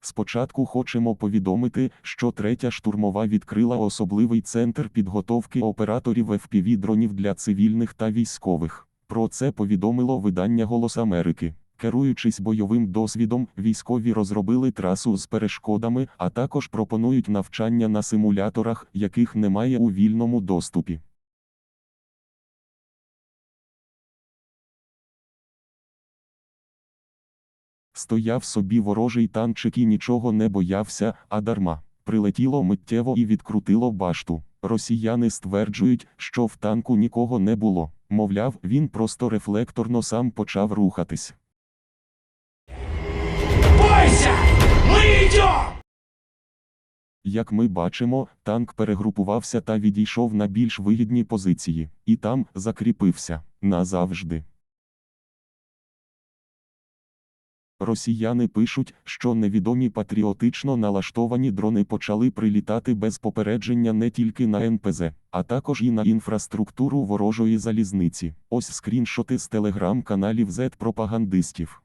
Спочатку хочемо повідомити, що третя штурмова відкрила особливий центр підготовки операторів FPV-дронів для цивільних та військових. Про це повідомило видання Голос Америки. Керуючись бойовим досвідом, військові розробили трасу з перешкодами, а також пропонують навчання на симуляторах, яких немає у вільному доступі. Стояв собі ворожий танчик і нічого не боявся, а дарма. Прилетіло миттєво і відкрутило башту. Росіяни стверджують, що в танку нікого не було. Мовляв, він просто рефлекторно сам почав рухатись. Бойся! Мы идем! Як ми бачимо, танк перегрупувався та відійшов на більш вигідні позиції, і там закріпився назавжди. Росіяни пишуть, що невідомі патріотично налаштовані дрони почали прилітати без попередження не тільки на НПЗ, а також і на інфраструктуру ворожої залізниці. Ось скріншоти з телеграм-каналів Z-пропагандистів.